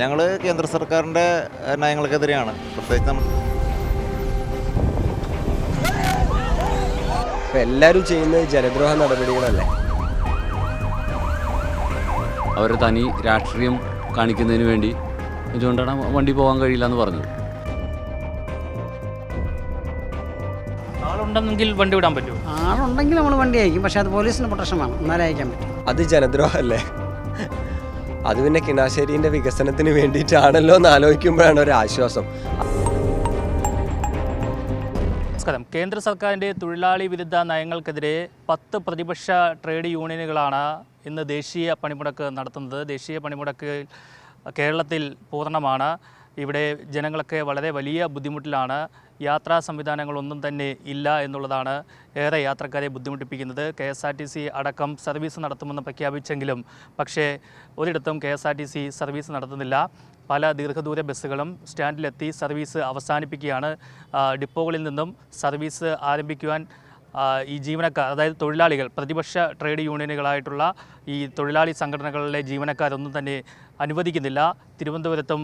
ഞങ്ങൾ കേന്ദ്ര സർക്കാരിന്റെ നയങ്ങൾക്കെതിരെയാണ്. പ്രത്യേകിച്ച് നമ്മൾ ഇപ്പൊ എല്ലാവരും ചെയ്യുന്നത് ജനദ്രോഹ നടപടികളല്ലേ? അവർ തനി രാഷ്ട്രീയം കാണിക്കുന്നതിന് വേണ്ടി ഇതുകൊണ്ടാണ് വണ്ടി പോകാൻ കഴിയില്ല എന്ന് പറഞ്ഞത്. ആളുണ്ടെന്നെങ്കിൽ വണ്ടി വിടാൻ പറ്റുമോ? ആളുണ്ടെങ്കിൽ നമ്മൾ വണ്ടി അയക്കും പക്ഷെ അത് പോലീസിന് പ്രൊട്ടക്ഷൻ വേണം എന്നാലേ അയക്കാൻ പറ്റും. അത് ജനദ്രോഹമല്ലേ അത് പിന്നെ കിണാശ്ശേരിന്റെ വികസനത്തിന് വേണ്ടിയിട്ടാണല്ലോ എന്ന് ആലോചിക്കുമ്പോഴാണ് ഒരു ആശ്വാസം. കേന്ദ്ര സർക്കാരിന്റെ തൊഴിലാളി വിരുദ്ധ നയങ്ങൾക്കെതിരെ പത്ത് പ്രതിപക്ഷ ട്രേഡ് യൂണിയനുകളാണ് ഇന്ന് ദേശീയ പണിമുടക്ക് നടത്തുന്നത്. ദേശീയ പണിമുടക്ക് കേരളത്തിൽ പൂർണമാണ്. ഇവിടെ ജനങ്ങളൊക്കെ വളരെ വലിയ ബുദ്ധിമുട്ടിലാണ്. യാത്രാ സംവിധാനങ്ങളൊന്നും തന്നെ ഇല്ല എന്നുള്ളതാണ് ഏറെ യാത്രക്കാരെ ബുദ്ധിമുട്ടിപ്പിക്കുന്നത്. K S R T C അടക്കം സർവീസ് നടത്തുമെന്ന് പ്രഖ്യാപിച്ചെങ്കിലും പക്ഷേ ഒരിടത്തും K S R T C service നടത്തുന്നില്ല. പല ദീർഘദൂര ബസ്സുകളും സ്റ്റാൻഡിലെത്തി സർവീസ് അവസാനിപ്പിക്കുകയാണ്. ഡിപ്പോകളിൽ നിന്നും സർവീസ് ആരംഭിക്കുവാൻ ഈ ജീവനക്കാർ അതായത് തൊഴിലാളികൾ പ്രതിപക്ഷ ട്രേഡ് യൂണിയനുകളായിട്ടുള്ള ഈ തൊഴിലാളി സംഘടനകളിലെ ജീവനക്കാരൊന്നും തന്നെ അനുവദിക്കുന്നില്ല. തിരുവനന്തപുരത്തും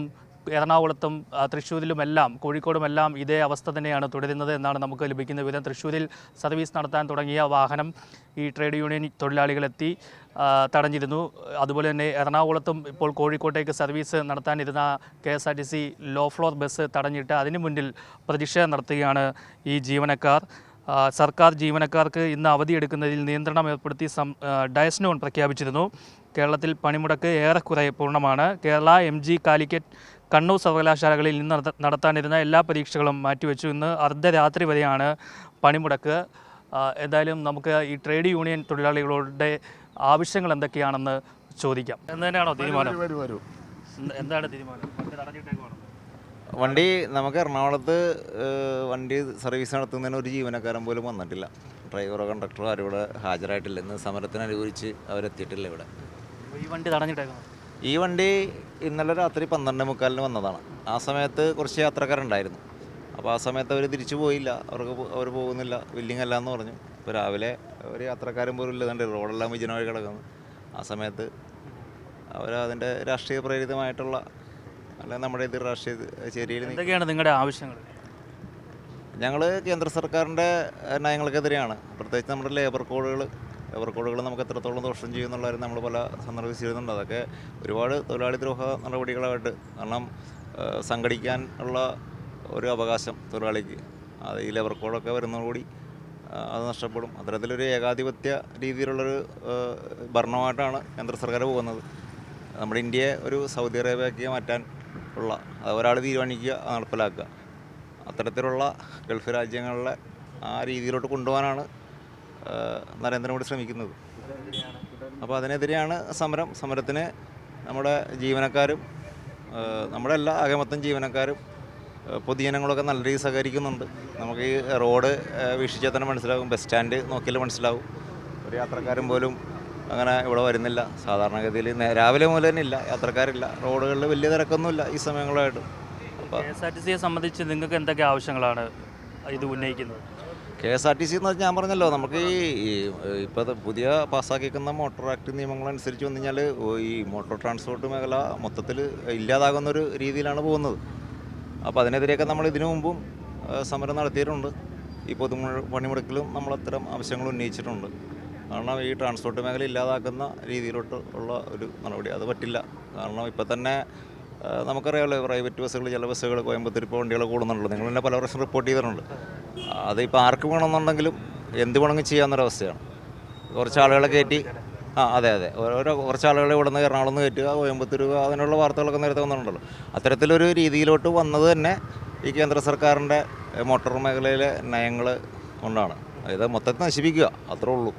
എറണാകുളത്തും തൃശ്ശൂരിലുമെല്ലാം കോഴിക്കോടുമെല്ലാം ഇതേ അവസ്ഥ തന്നെയാണ് തുടരുന്നത് എന്നാണ് നമുക്ക് ലഭിക്കുന്ന വിധം തൃശ്ശൂരിൽ സർവീസ് നടത്താൻ തുടങ്ങിയ വാഹനം ഈ ട്രേഡ് യൂണിയൻ തൊഴിലാളികളെത്തി തടഞ്ഞിരുന്നു. അതുപോലെ തന്നെ എറണാകുളത്തും ഇപ്പോൾ കോഴിക്കോട്ടേക്ക് സർവീസ് നടത്താനിരുന്ന K S R T C low floor bus തടഞ്ഞിട്ട് അതിനു മുന്നിൽ പ്രതിഷേധം നടത്തുകയാണ് ഈ ജീവനക്കാർ. സർക്കാർ ജീവനക്കാർക്ക് ഇന്ന് അവധിയെടുക്കുന്നതിൽ നിയന്ത്രണം ഏർപ്പെടുത്തി സം ഡയസ്നോൺ പ്രഖ്യാപിച്ചിരുന്നു. കേരളത്തിൽ പണിമുടക്ക് ഏറെക്കുറെ പൂർണമാണ്. കേരള എം ജി കാലിക്കറ്റ് കണ്ണൂർ സർവകലാശാലകളിൽ ഇന്ന് നടത്ത- നടത്താനിരുന്ന എല്ലാ പരീക്ഷകളും മാറ്റിവെച്ചു. ഇന്ന് അർദ്ധരാത്രി വരെയാണ് പണിമുടക്ക്. എന്തായാലും നമുക്ക് ഈ ട്രേഡ് യൂണിയൻ തൊഴിലാളികളുടെ ആവശ്യങ്ങൾ എന്തൊക്കെയാണെന്ന് ചോദിക്കാം. എന്ന് തന്നെയാണോ തീരുമാനം? എന്താണ് തീരുമാനം? വണ്ടി നമുക്ക് എറണാകുളത്ത് വണ്ടി സർവീസ് നടത്തുന്നതിന് ഒരു ജീവനക്കാരൻ പോലും വന്നിട്ടില്ല. ഡ്രൈവറോ കണ്ടക്ടറോ ആരും ഇവിടെ ഹാജരായിട്ടില്ല. ഇന്ന് സമരത്തിന് അനുകൂലിച്ച് അവരെത്തിയിട്ടില്ല ഇവിടെ. ഈ വണ്ടി തടഞ്ഞിട്ടേക്കണം ഈ വണ്ടി ഇന്നലെ രാത്രി പന്ത്രണ്ട് മുക്കാലിന് വന്നതാണ്. ആ സമയത്ത് കുറച്ച് യാത്രക്കാരുണ്ടായിരുന്നു. അപ്പോൾ ആ സമയത്ത് അവർ തിരിച്ചു പോയില്ല. അവർക്ക് അവർ പോകുന്നില്ല. ബില്ലിംഗ് അല്ല എന്ന് പറഞ്ഞു. ഇപ്പോൾ രാവിലെ ഒരു യാത്രക്കാരൻ പോലും ഇല്ലതുണ്ട് റോഡെല്ലാം വിജനമായി കിടക്കുന്നു. ആ സമയത്ത് അവർ അതിന്റെ രാഷ്ട്രീയ പ്രേരിതമായിട്ടുള്ള അല്ലെങ്കിൽ നമ്മുടെ ഇത് രാഷ്ട്രീയ ചേരിയിൽ എന്തൊക്കെയാണ് നിങ്ങളുടെ ആവശ്യങ്ങൾ? ഞങ്ങൾ കേന്ദ്ര സർക്കാരിന്റെ നയങ്ങൾക്കെതിരെയാണ്. പ്രത്യേകിച്ച് നമ്മുടെ ലേബർ കോഡുകൾ കോഡുകൾ നമുക്ക് എത്രത്തോളം ദോഷം ചെയ്യുന്നുള്ള കാര്യം നമ്മൾ പല സന്ദർഭത്തിൽ ചെയ്യുന്നുണ്ട്. അതൊക്കെ ഒരുപാട് തൊഴിലാളി ദ്രോഹ നടപടികളായിട്ട് കാരണം സംഘടിക്കാനുള്ള ഒരു അവകാശം തൊഴിലാളിക്ക്. അത് ഈ ലേബർ കോഡൊക്കെ വരുന്നതോടുകൂടി അത് നഷ്ടപ്പെടും. അത്തരത്തിലൊരു ഏകാധിപത്യ രീതിയിലുള്ളൊരു ഭരണമായിട്ടാണ് കേന്ദ്ര സർക്കാർ പോകുന്നത്. നമ്മുടെ ഇന്ത്യയെ ഒരു സൗദി അറേബ്യയാക്കി മാറ്റാൻ ഉള്ള അത് ഒരാൾ തീരുമാനിക്കുക നടപ്പിലാക്കുക. അത്തരത്തിലുള്ള ഗൾഫ് രാജ്യങ്ങളിലെ ആ രീതിയിലോട്ട് കൊണ്ടുപോകാനാണ് നരേന്ദ്രമോദി ശ്രമിക്കുന്നത്. അപ്പോൾ അതിനെതിരെയാണ് സമരം. സമരത്തിന് നമ്മുടെ ജീവനക്കാരും നമ്മുടെ എല്ലാ ആകെ ജീവനക്കാരും പൊതുജനങ്ങളൊക്കെ നല്ല രീതിയിൽ സഹകരിക്കുന്നുണ്ട്. നമുക്ക് ഈ റോഡ് വീക്ഷിച്ചാൽ തന്നെ മനസ്സിലാകും. ബസ് സ്റ്റാൻഡ് നോക്കിയാൽ മനസ്സിലാവും. ഒരു യാത്രക്കാരും പോലും അങ്ങനെ ഇവിടെ വരുന്നില്ല. സാധാരണഗതിയിൽ രാവിലെ മുതൽ തന്നെ ഇല്ല. യാത്രക്കാരില്ല. റോഡുകളിൽ വലിയ തിരക്കൊന്നുമില്ല ഈ സമയങ്ങളായിട്ട്. അപ്പോൾ കെ എസ് ആർ ടി സിയെ സംബന്ധിച്ച് നിങ്ങൾക്ക് എന്തൊക്കെ ആവശ്യങ്ങളാണ് ഇത് ഉന്നയിക്കുന്നത്? K S R T C എന്ന് ഞാൻ പറഞ്ഞല്ലോ നമുക്ക് ഈ ഇപ്പോൾ പുതിയ പാസ്സാക്കിക്കുന്ന മോട്ടോർ ആക്ട് നിയമങ്ങളനുസരിച്ച് വന്നു കഴിഞ്ഞാൽ ഈ മോട്ടോർ ട്രാൻസ്പോർട്ട് മേഖല മൊത്തത്തിൽ ഇല്ലാതാകുന്ന ഒരു രീതിയിലാണ് പോകുന്നത്. അപ്പോൾ അതിനെതിരെയൊക്കെ നമ്മൾ ഇതിനു മുമ്പും സമരം നടത്തിയിട്ടുണ്ട്. ഈ പൊതു പണിമുടക്കിലും നമ്മൾ അത്തരം ആവശ്യങ്ങൾ ഉന്നയിച്ചിട്ടുണ്ട്. കാരണം ഈ ട്രാൻസ്പോർട്ട് മേഖല ഇല്ലാതാക്കുന്ന രീതിയിലോട്ട് ഉള്ള ഒരു നടപടി അത് പറ്റില്ല. കാരണം ഇപ്പം തന്നെ നമുക്കറിയാമല്ലോ പ്രൈവറ്റ് ബസ്സുകൾ ചില ബസ്സുകൾ കോയമ്പത്തൂർ ഇപ്പോൾ വണ്ടികൾ കൂടുന്നുണ്ടല്ലോ നിങ്ങൾ തന്നെ പല പ്രാവശ്യം റിപ്പോർട്ട് ചെയ്തിട്ടുണ്ട്. അതിപ്പോൾ ആർക്ക് വേണമെന്നുണ്ടെങ്കിലും എന്ത് വേണമെങ്കിലും ചെയ്യാവുന്നൊരവസ്ഥയാണ്. കുറച്ച് ആളുകളെ കയറ്റി ആ അതെ അതെ. ഓരോ കുറച്ച് ആളുകളെ ഇവിടെ നിന്ന് എറണാകുളം നിന്ന് കയറ്റുക കോയമ്പത്തൂർ അതിനുള്ള വാർത്തകളൊക്കെ നേരത്തെ വന്നിട്ടുണ്ടല്ലോ. അത്തരത്തിലൊരു രീതിയിലോട്ട് വന്നത് തന്നെ ഈ കേന്ദ്ര സർക്കാരിന്റെ മോട്ടോർ മേഖലയിലെ നയങ്ങൾ കൊണ്ടാണ്. അതായത് മൊത്തത്തിൽ നശിപ്പിക്കുക അത്രേ ഉള്ളൂ.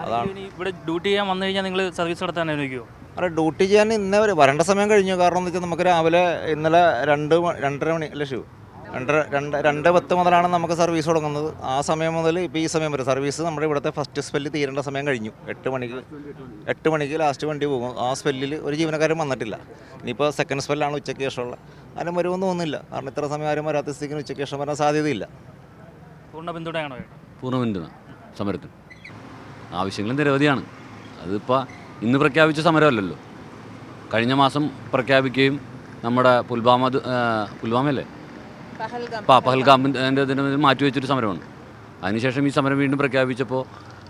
അതാണ്. ഇനി ഇവിടെ ഡ്യൂട്ടി ചെയ്യാൻ വന്നു കഴിഞ്ഞാൽ നിങ്ങൾ സർവീസ് നടത്താൻ അനുവദിക്കുമോ അല്ല ഡ്യൂട്ടി ചെയ്യാൻ ഇന്നേ വരെ വരേണ്ട സമയം കഴിഞ്ഞു. കാരണം എന്ന് വെച്ചാൽ നമുക്ക് രാവിലെ ഇന്നലെ രണ്ട് രണ്ടര മണി അല്ലേ ഷു രണ്ടര രണ്ട് രണ്ട് പത്ത് മുതലാണ് നമുക്ക് സർവീസ് തുടങ്ങുന്നത്. ആ സമയം മുതൽ ഇപ്പോൾ ഈ സമയം വരെ സർവീസ് നമ്മുടെ ഇവിടുത്തെ ഫസ്റ്റ് സ്പെല്ല് തീരേണ്ട സമയം കഴിഞ്ഞു. എട്ട് മണിക്ക് എട്ട് മണിക്ക് ലാസ്റ്റ് വണ്ടി പോകും. ആ സ്പെല്ലിൽ ഒരു ജീവനക്കാരും വന്നിട്ടില്ല. ഇനിയിപ്പോൾ സെക്കൻഡ് സ്പെല്ലാണ് ഉച്ചയ്ക്ക് ശേഷമുള്ള. ആരും വരുമെന്ന് തോന്നുന്നില്ല. കാരണം ഇത്ര സമയം ആരും വരാത്ത സ്ഥിതിക്ക് ഉച്ചയ്ക്ക് ശേഷം വരാൻ സാധ്യതയില്ല. പൂർണ പിന്തുണയാണോ? പൂർണ പിന്തുണ. സമരത്തിന്. ആവശ്യങ്ങൾ നിരവധിയാണ്. അതിപ്പോൾ ഇന്ന് പ്രഖ്യാപിച്ച സമരമല്ലല്ലോ. കഴിഞ്ഞ മാസം പ്രഖ്യാപിക്കുകയും നമ്മുടെ പുൽവാമ പുൽവാമയല്ലേ? പഹൽഗാമിന്റെ ഇതിന് മാറ്റിവെച്ചൊരു സമരമാണ്. അതിനുശേഷം ഈ സമരം വീണ്ടും പ്രഖ്യാപിച്ചപ്പോൾ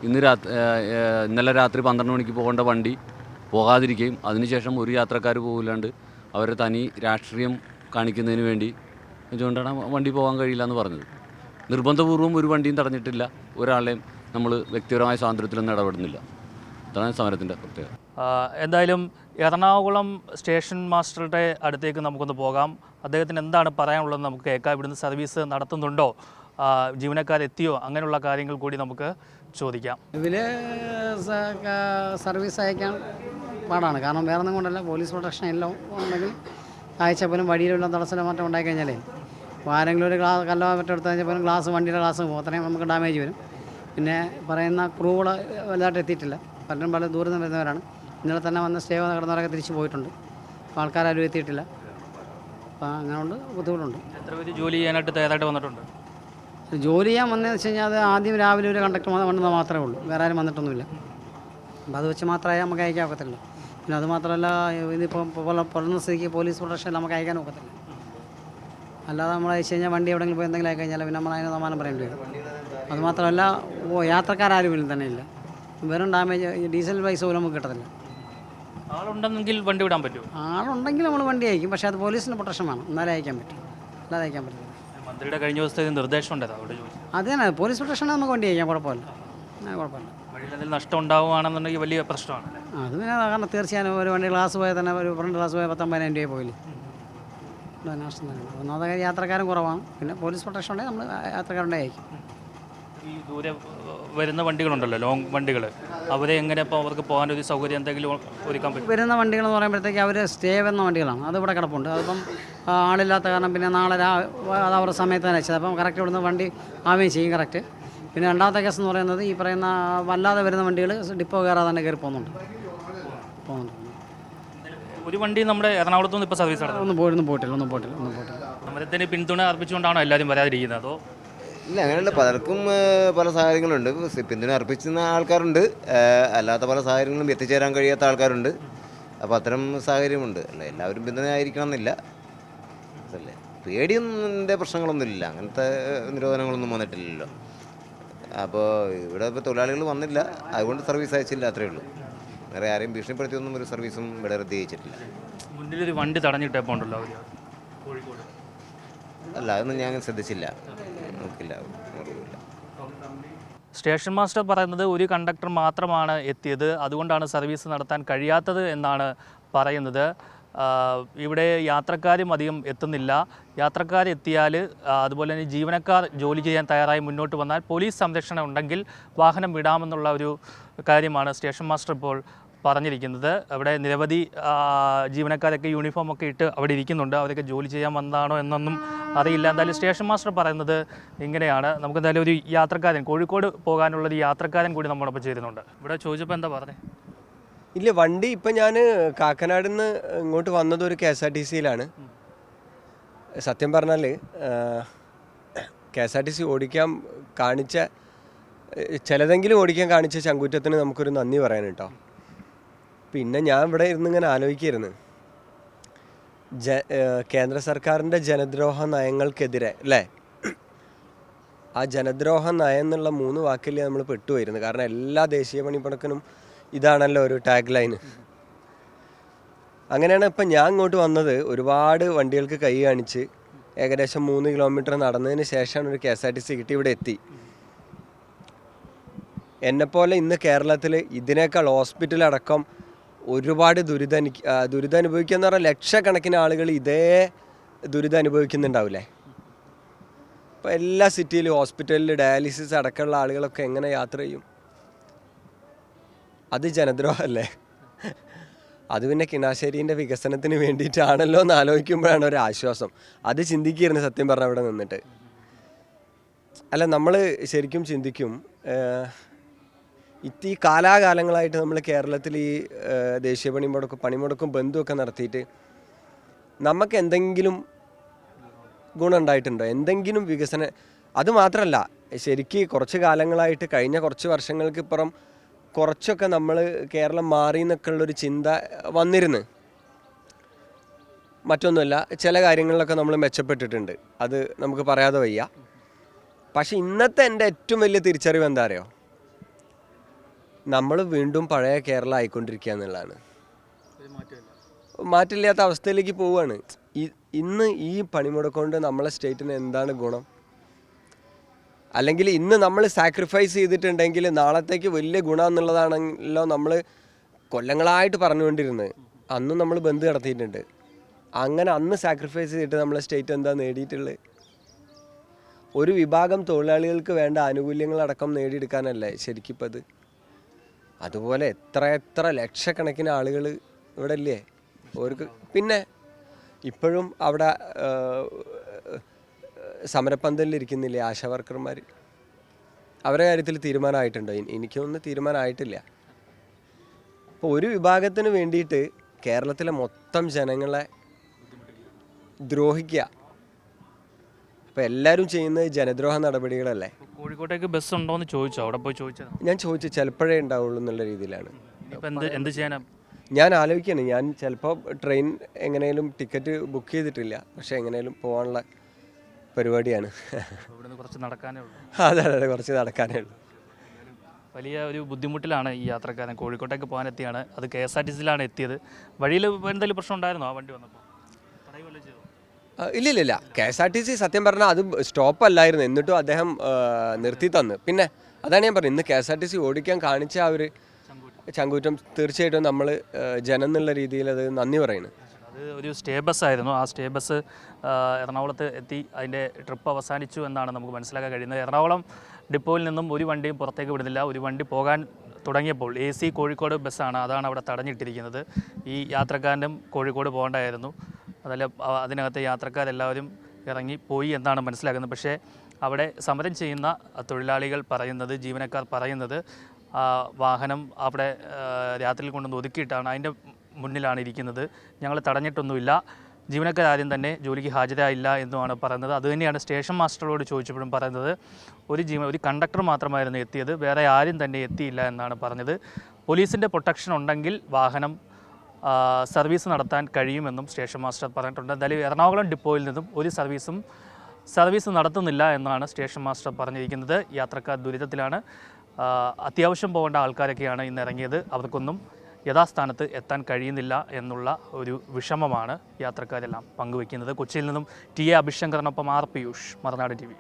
ഇന്ന് രാത്രി ഇന്നലെ രാത്രി പന്ത്രണ്ട് മണിക്ക് പോകേണ്ട വണ്ടി പോകാതിരിക്കുകയും അതിനുശേഷം ഒരു യാത്രക്കാർ പോകില്ലാണ്ട് അവരെ തനി രാഷ്ട്രീയം കാണിക്കുന്നതിന് വേണ്ടി അതുകൊണ്ടാണ് വണ്ടി പോകാൻ കഴിയില്ല എന്ന് പറഞ്ഞത്. നിർബന്ധപൂർവം ഒരു വണ്ടിയും തടഞ്ഞിട്ടില്ല. ഒരാളെയും നമ്മൾ വ്യക്തിപരമായ സ്വാതന്ത്ര്യത്തിലൊന്നും ഇടപെടുന്നില്ല. അതാണ് സമരത്തിന്റെ പ്രത്യേകത. എന്തായാലും എറണാകുളം സ്റ്റേഷൻ മാസ്റ്ററുടെ അടുത്തേക്ക് നമുക്കൊന്ന് പോകാം. അദ്ദേഹത്തിന് എന്താണ് പറയാനുള്ളത് നമുക്ക് കേൾക്കാം. ഇവിടുന്ന് സർവീസ് നടത്തുന്നുണ്ടോ? ജീവനക്കാരെത്തിയോ? അങ്ങനെയുള്ള കാര്യങ്ങൾ കൂടി നമുക്ക് ചോദിക്കാം. ഇതിൽ സർവീസ് അയക്കാൻ പാടാണ്. കാരണം വേറെ ഒന്നും കൊണ്ടല്ല പോലീസ് പ്രൊട്ടക്ഷൻ എല്ലാം ഉണ്ടെങ്കിൽ ആഴ്ച പോലും വഴിയിലുള്ള തടസ്സം മാറ്റം ഉണ്ടായി കഴിഞ്ഞാലേ ഇപ്പോൾ ആരെങ്കിലും ഒരു ഗ്ലാസ് കല്ലോ മറ്റെടുത്ത് കഴിഞ്ഞാൽ പോലും ഗ്ലാസ് വണ്ടിയുടെ ഗ്ലാസ് പോകും അത്രയും നമുക്ക് ഡാമേജ് വരും. പിന്നെ പറയുന്ന ക്രൂകൾ വലുതായിട്ട് എത്തിയിട്ടില്ല. പലരും പല ദൂരം നിന്ന് വരുന്നവരാണ് ഇന്നലെ തന്നെ വന്ന സ്റ്റേ നടന്നവരൊക്കെ തിരിച്ചു പോയിട്ടുണ്ട്. അപ്പോൾ ആൾക്കാരും എത്തിയിട്ടില്ല. അപ്പോൾ അങ്ങനെ കൊണ്ട് ബുദ്ധിമുട്ടുണ്ട്. എത്ര പേര് ജോലി ചെയ്യാനായിട്ട് തയ്യാറായിട്ട് വന്നിട്ടുണ്ട്? ജോലി ചെയ്യാൻ വന്നതെന്ന് വെച്ച് കഴിഞ്ഞാൽ അത് ആദ്യം രാവിലെ ഒരു കണ്ടക്ടർ വന്നത് മാത്രമേ ഉള്ളൂ. വേറെ ആരും വന്നിട്ടൊന്നുമില്ല. അപ്പോൾ അത് വെച്ച് മാത്രമേ നമുക്ക് അയക്കാൻ ഒക്കത്തില്ല പിന്നെ അത് മാത്രമല്ല ഇതിപ്പോൾ പുറന്ന സ്ഥിതിക്ക് പോലീസ് പ്രൊട്ടക്ഷൻ നമുക്ക് അയക്കാൻ ഒക്കത്തില്ല. അല്ലാതെ നമ്മൾ അയച്ചു കഴിഞ്ഞാൽ വണ്ടി എവിടെയെങ്കിലും പോയി എന്തെങ്കിലും ആയി കഴിഞ്ഞാൽ പിന്നെ നമ്മൾ അതിന് സമാനം പറയേണ്ടി വരും. അത് ഓ യാത്രക്കാരും ഇല്ല തന്നെ ഇല്ല. വെറും ഡാമേജ് ഡീസൽ പൈസ പോലും നമുക്ക് കിട്ടത്തില്ല. ആളുണ്ടെന്നെങ്കിൽ വണ്ടി വിടാൻ പറ്റുമോ? ആളുണ്ടെങ്കിൽ നമ്മൾ വണ്ടി അയക്കും. പക്ഷേ അത് പോലീസിന്റെ പ്രൊട്ടക്ഷൻ വേണം. എന്നാലേ അയക്കാൻ പറ്റും. അല്ലാതെ അയക്കാൻ പറ്റില്ല മന്ത്രിയുടെ കഴിഞ്ഞ ദിവസത്തെ നിർദ്ദേശം അത് തന്നെ. പോലീസ് പ്രൊട്ടക്ഷൻ നമുക്ക് വണ്ടി അയക്കാം കുഴപ്പമില്ല. കുഴപ്പമില്ല. നഷ്ടം ഉണ്ടാവുകയാണെന്നുണ്ടെങ്കിൽ വലിയ പ്രശ്നമാണ് അത് പിന്നെ കാരണം തീർച്ചയായും ഒരു വണ്ടി ക്ലാസ് പോയാൽ തന്നെ ഒരു ഫ്രണ്ട് ക്ലാസ് പോയാൽ പത്തൊമ്പതിനായിരം രൂപ പോയില്ലേ. ഇവിടെ നഷ്ടം തന്നെ. ഒന്നാമത്തെ യാത്രക്കാരും കുറവാണ്. പിന്നെ പോലീസ് പ്രൊട്ടക്ഷൻ ഉണ്ടെങ്കിൽ നമ്മൾ യാത്രക്കാരുണ്ടായിരിക്കും ഈ ദൂരെ വരുന്ന വണ്ടികളുണ്ടല്ലോ ലോങ് വണ്ടികൾ അവരെ എങ്ങനെ ഇപ്പോൾ അവർക്ക് പോകാൻ ഒരു സൗകര്യം എന്തെങ്കിലും ഒരുക്കാൻ പറ്റും? വരുന്ന വണ്ടികൾ എന്ന് പറയുമ്പോഴത്തേക്ക് അവർ സ്റ്റേ വരുന്ന വണ്ടികളാണ്. അത് ഇവിടെ കിടപ്പുണ്ട്. അതിപ്പം ആളില്ലാത്ത കാരണം പിന്നെ നാളെ അത് അവരുടെ സമയത്ത് തന്നെ വെച്ചത് അപ്പം കറക്റ്റ് ഇവിടുന്ന് വണ്ടി ആവുകയും ചെയ്യും കറക്റ്റ് പിന്നെ രണ്ടാമത്തെ കേസ് എന്ന് പറയുന്നത് ഈ പറയുന്ന വല്ലാതെ വരുന്ന വണ്ടികൾ ഡിപ്പോ കയറാതെ തന്നെ കയറി പോകുന്നുണ്ട്. പോകുന്നുണ്ട്. ഒരു വണ്ടി നമ്മുടെ എറണാകുളത്തു നിന്ന് ഇപ്പോൾ സർവീസ് നടത്തുന്നു ഒന്നും പോയിട്ടില്ല ഒന്നും പോയിട്ടില്ല ഒന്നും പോയിട്ടില്ല. സമരത്തിന് പിന്തുണ അർപ്പിച്ചുകൊണ്ടാണോ എല്ലാവരും വരാതിരിക്കുന്നത്? അതോ ഇല്ല അങ്ങനെയല്ല. പലർക്കും പല സാഹചര്യങ്ങളുണ്ട്. പിന്തുണ അർപ്പിച്ചുന്ന ആൾക്കാരുണ്ട്. അല്ലാത്ത പല സാഹചര്യങ്ങളും എത്തിച്ചേരാൻ കഴിയാത്ത ആൾക്കാരുണ്ട്. അപ്പോൾ അത്തരം സാഹചര്യമുണ്ട്. അല്ല എല്ലാവരും പിന്തുണ ആയിരിക്കണം എന്നില്ല അതല്ലേ? പേടിയൊന്നിന്റെ പ്രശ്നങ്ങളൊന്നുമില്ല. അങ്ങനത്തെ നിരോധനങ്ങളൊന്നും വന്നിട്ടില്ലല്ലോ. അപ്പോൾ ഇവിടെ ഇപ്പോൾ തൊഴിലാളികൾ വന്നില്ല. അതുകൊണ്ട് സർവീസ് അയച്ചില്ല അത്രയേ ഉള്ളൂ. വേറെ ആരെയും ഭീഷണിപ്പെടുത്തിയൊന്നും ഒരു സർവീസും ഇവിടെ റദ്ദി ചെയ്യിച്ചിട്ടില്ല മുന്നിലൊരു വണ്ടി തടഞ്ഞിട്ടപ്പോൾ ഉണ്ടല്ലോ അല്ല അതൊന്നും ഞാൻ ശ്രദ്ധിച്ചില്ല. നോക്കില്ല അറിയില്ല സ്റ്റേഷൻ മാസ്റ്റർ പറയുന്നത് ഒരു കണ്ടക്ടർ മാത്രമാണ് എത്തിയത്. അതുകൊണ്ടാണ് സർവീസ് നടത്താൻ കഴിയാത്തത് എന്നാണ് പറയുന്നത്. ഇവിടെ യാത്രക്കാരും അധികം എത്തുന്നില്ല. യാത്രക്കാരെത്തിയാൽ അതുപോലെ തന്നെ ജീവനക്കാർ ജോലി ചെയ്യാൻ തയ്യാറായി മുന്നോട്ട് വന്നാൽ പോലീസ് സംരക്ഷണം ഉണ്ടെങ്കിൽ വാഹനം വിടാമെന്നുള്ള ഒരു കാര്യമാണ് സ്റ്റേഷൻ മാസ്റ്റർ ഇപ്പോൾ പറഞ്ഞിരിക്കുന്നത്. അവിടെ നിരവധി ജീവനക്കാരൊക്കെ യൂണിഫോം ഒക്കെ ഇട്ട് അവിടെ ഇരിക്കുന്നുണ്ട്. അവരൊക്കെ ജോലി ചെയ്യാൻ വന്നതാണോ എന്നൊന്നും അറിയില്ല. എന്തായാലും സ്റ്റേഷൻ മാസ്റ്റർ പറയുന്നത് ഇങ്ങനെയാണ്. നമുക്ക് എന്തായാലും ഒരു യാത്രക്കാരൻ കോഴിക്കോട് പോകാനുള്ള ഒരു യാത്രക്കാരൻ കൂടി നമ്മളൊപ്പം ചേരുന്നുണ്ട്. ഇവിടെ ചോദിച്ചപ്പോൾ എന്താ പറഞ്ഞത് ഇല്ല വണ്ടി ഇപ്പം ഞാൻ കാക്കനാട് നിന്ന് ഇങ്ങോട്ട് വന്നത് ഒരു കെ എസ് ആർ ടി സിയിലാണ്. സത്യം പറഞ്ഞാൽ K S R T C ഓടിക്കാൻ കാണിച്ച ചിലതെങ്കിലും ഓടിക്കാൻ കാണിച്ച ചങ്കൂറ്റത്തിന് നമുക്കൊരു നന്ദി പറയാൻ കേട്ടോ പിന്നെ ഞാൻ ഇവിടെ ഇരുന്ന് ഇങ്ങനെ ആലോചിക്കായിരുന്നു. ജ കേന്ദ്ര സർക്കാരിന്റെ ജനദ്രോഹ നയങ്ങൾക്കെതിരെ അല്ലേ? ആ ജനദ്രോഹ നയം എന്നുള്ള മൂന്ന് വാക്കിൽ നമ്മൾ പെട്ടുപോയിരുന്നു. കാരണം എല്ലാ ദേശീയ പണിപ്പണക്കിനും ഇതാണല്ലോ ഒരു ടാഗ് ലൈന് അങ്ങനെയാണ് ഇപ്പം ഞാൻ ഇങ്ങോട്ട് വന്നത്. ഒരുപാട് വണ്ടികൾക്ക് കൈ കാണിച്ച് ഏകദേശം മൂന്ന് കിലോമീറ്റർ നടന്നതിന് ശേഷമാണ് ഒരു K S R T C കിട്ടി ഇവിടെ എത്തി. എന്നെപ്പോലെ ഇന്ന് കേരളത്തിൽ ഇതിനേക്കാൾ ഹോസ്പിറ്റലടക്കം ഒരുപാട് ദുരിതം ദുരിതം അനുഭവിക്കുക എന്ന് പറഞ്ഞാൽ ലക്ഷക്കണക്കിന് ആളുകൾ ഇതേ ദുരിതം അനുഭവിക്കുന്നുണ്ടാവില്ലേ ഇപ്പോൾ എല്ലാ സിറ്റിയിലും ഹോസ്പിറ്റലിൽ ഡയാലിസിസ് അടക്കമുള്ള ആളുകളൊക്കെ എങ്ങനെ യാത്ര ചെയ്യും? അത് ജനദ്രോഹമല്ലേ? അത് പിന്നെ കിണാശ്ശേരീന്റെ വികസനത്തിന് വേണ്ടിയിട്ടാണല്ലോ എന്ന് ആലോചിക്കുമ്പോഴാണ് ഒരു ആശ്വാസം. അത് ചിന്തിക്കുകയായിരുന്നു സത്യം പറഞ്ഞ അവിടെ നിന്നിട്ട്. അല്ല നമ്മൾ ശരിക്കും ചിന്തിക്കും ഏഹ്, ഇത് ഈ കാലാകാലങ്ങളായിട്ട് നമ്മൾ കേരളത്തിൽ ഈ ദേശീയ പണിമുടക്കും പണിമുടക്കും ബന്ധുവൊക്കെ നടത്തിയിട്ട് നമുക്ക് എന്തെങ്കിലും ഗുണം ഉണ്ടായിട്ടുണ്ടോ എന്തെങ്കിലും വികസന അത് മാത്രമല്ല ശരിക്ക് കുറച്ച് കാലങ്ങളായിട്ട് കഴിഞ്ഞ കുറച്ച് വർഷങ്ങൾക്ക് ഇപ്പുറം കുറച്ചൊക്കെ നമ്മൾ കേരളം മാറി എന്നൊക്കെ ഉള്ളൊരു ചിന്ത വന്നിരുന്നു. മറ്റൊന്നുമല്ല ചില കാര്യങ്ങളിലൊക്കെ നമ്മൾ മെച്ചപ്പെട്ടിട്ടുണ്ട്. അത് നമുക്ക് പറയാതെ വയ്യ. പക്ഷെ ഇന്നത്തെ എന്റെ ഏറ്റവും വലിയ തിരിച്ചറിവ് എന്താ അറിയോ? നമ്മൾ വീണ്ടും പഴയ കേരളം ആയിക്കൊണ്ടിരിക്കുക എന്നുള്ളതാണ്. മാറ്റില്ലാത്ത അവസ്ഥയിലേക്ക് പോവുകയാണ്. ഇന്ന് ഈ പണിമുടക്കൊണ്ട് നമ്മളെ സ്റ്റേറ്റിന് എന്താണ് ഗുണം? അല്ലെങ്കിൽ ഇന്ന് നമ്മൾ സാക്രിഫൈസ് ചെയ്തിട്ടുണ്ടെങ്കിൽ നാളത്തേക്ക് വലിയ ഗുണം എന്നുള്ളതാണല്ലോ നമ്മൾ കൊല്ലങ്ങളായിട്ട് പറഞ്ഞുകൊണ്ടിരുന്നത്. അന്നും നമ്മൾ ബന്ദ് നടത്തിയിട്ടുണ്ട്. അങ്ങനെ അന്ന് സാക്രിഫൈസ് ചെയ്തിട്ട് നമ്മളെ സ്റ്റേറ്റ് എന്താ നേടിയിട്ടുള്ളത്? ഒരു വിഭാഗം തൊഴിലാളികൾക്ക് വേണ്ട ആനുകൂല്യങ്ങളടക്കം നേടിയെടുക്കാനല്ലേ ശരിക്കും ഇപ്പം അത് അതുപോലെ എത്ര എത്ര ലക്ഷക്കണക്കിന് ആളുകൾ ഇവിടെ ഇല്ലേ അവർക്ക് പിന്നെ ഇപ്പോഴും അവിടെ സമരപ്പന്തലിരിക്കുന്നില്ലേ ആശാവർക്കർമാർ? അവരുടെ കാര്യത്തിൽ തീരുമാനമായിട്ടുണ്ടോ? എനി- എനിക്കൊന്നും തീരുമാനമായിട്ടില്ല. അപ്പോൾ ഒരു വിഭാഗത്തിന് വേണ്ടിയിട്ട് കേരളത്തിലെ മൊത്തം ജനങ്ങളെ ദ്രോഹിക്കുക. അപ്പോൾ എല്ലാവരും ചെയ്യുന്നത് ജനദ്രോഹ നടപടികളല്ലേ? കോഴിക്കോട്ടേക്ക് ബസ് ഉണ്ടോ എന്ന് ചോദിച്ചോ? അവിടെ പോയി ചോദിച്ചത്. ഞാൻ ചോദിച്ചു ചിലപ്പോഴേ ഉണ്ടാവുള്ളൂ എന്നുള്ള രീതിയിലാണ്. എന്ത് എന്ത് ചെയ്യാനാ? ഞാൻ ആലോചിക്കുകയാണ് ഞാൻ ചിലപ്പോൾ ട്രെയിൻ എങ്ങനെയും ടിക്കറ്റ് ബുക്ക് ചെയ്തിട്ടില്ല. പക്ഷേ എങ്ങനെയും പോകാനുള്ള പരിപാടിയാണ്. കുറച്ച് നടക്കാനേ ഉള്ളൂ. അതെ അതെ കുറച്ച് നടക്കാനേ ഉള്ളൂ. വലിയ ഒരു ബുദ്ധിമുട്ടിലാണ് ഈ യാത്രക്കാരൻ. കോഴിക്കോട്ടേക്ക് പോകാൻ എത്തിയാണ് അത് കെ എസ് ആർ ടി സിയിലാണ് എത്തിയത്. വഴിയിൽ എന്തെങ്കിലും പ്രശ്നം ഉണ്ടായിരുന്നോ ആ വണ്ടി വന്നപ്പോൾ ആ, ഇല്ല ഇല്ല ഇല്ല K S R T C സത്യം പറഞ്ഞാൽ അത് സ്റ്റോപ്പ് അല്ലായിരുന്നു എന്നിട്ടും അദ്ദേഹം നിർത്തി തന്നു. പിന്നെ അതാണ് ഞാൻ പറഞ്ഞത്. ഇന്ന് K S R T C ഓടിക്കാൻ കാണിച്ച ആ ഒരു ചങ്കൂറ്റം തീർച്ചയായിട്ടും നമ്മൾ ജനം എന്നുള്ള രീതിയിൽ അത് നന്ദി പറയുന്നു അത് ഒരു സ്റ്റേ ബസ് ആയിരുന്നു. ആ സ്റ്റേ ബസ് എറണാകുളത്ത് എത്തി അതിന്റെ ട്രിപ്പ് അവസാനിച്ചു എന്നാണ് നമുക്ക് മനസ്സിലാക്കാൻ കഴിയുന്നത്. എറണാകുളം ഡിപ്പോയിൽ നിന്നും ഒരു വണ്ടിയും പുറത്തേക്ക് വിടുന്നില്ല. ഒരു വണ്ടി പോകാൻ തുടങ്ങിയപ്പോൾ എ സി കോഴിക്കോട് ബസ്സാണ്. അതാണ് അവിടെ തടഞ്ഞിട്ടിരിക്കുന്നത്. ഈ യാത്രക്കാരനും കോഴിക്കോട് പോകേണ്ടായിരുന്നു. അതല്ല അതിനകത്ത് യാത്രക്കാരെല്ലാവരും ഇറങ്ങി പോയി എന്നാണ് മനസ്സിലാക്കുന്നത് പക്ഷേ അവിടെ സമരം ചെയ്യുന്ന തൊഴിലാളികൾ പറയുന്നത് ജീവനക്കാർ പറയുന്നത് വാഹനം അവിടെ രാത്രിയിൽ കൊണ്ടുവന്ന് ഒതുക്കിയിട്ടാണ് അതിന്റെ മുന്നിലാണ് ഇരിക്കുന്നത്. ഞങ്ങൾ തടഞ്ഞിട്ടൊന്നുമില്ല. ജീവനക്കാരും തന്നെ ജോലിക്ക് ഹാജരായില്ല എന്നുമാണ് പറയുന്നത്. അതുതന്നെയാണ് സ്റ്റേഷൻ മാസ്റ്ററോട് ചോദിച്ചപ്പോഴും പറയുന്നത്. ഒരു ജീവ ഒരു കണ്ടക്ടർ മാത്രമായിരുന്നു എത്തിയത്. വേറെ ആരും തന്നെ എത്തിയില്ല എന്നാണ് പറഞ്ഞത്. പോലീസിന്റെ പ്രൊട്ടക്ഷൻ ഉണ്ടെങ്കിൽ വാഹനം സർവീസ് നടത്താൻ കഴിയുമെന്നും സ്റ്റേഷൻ മാസ്റ്റർ പറഞ്ഞിട്ടുണ്ട്. എന്തായാലും എറണാകുളം ഡിപ്പോയിൽ നിന്നും ഒരു സർവീസും സർവീസ് നടത്തുന്നില്ല എന്നാണ് സ്റ്റേഷൻ മാസ്റ്റർ പറഞ്ഞിരിക്കുന്നത്. യാത്രക്കാർ ദുരിതത്തിലാണ്. അത്യാവശ്യം പോകേണ്ട ആൾക്കാരൊക്കെയാണ് ഇന്ന് ഇറങ്ങിയത്. അവർക്കൊന്നും യഥാസ്ഥാനത്ത് എത്താൻ കഴിയുന്നില്ല എന്നുള്ള ഒരു വിഷമമാണ് യാത്രക്കാരെല്ലാം പങ്കുവയ്ക്കുന്നത് കൊച്ചിയിൽ നിന്നും T A അഭിശങ്കറിനൊപ്പം R Piyush Marunadu T V.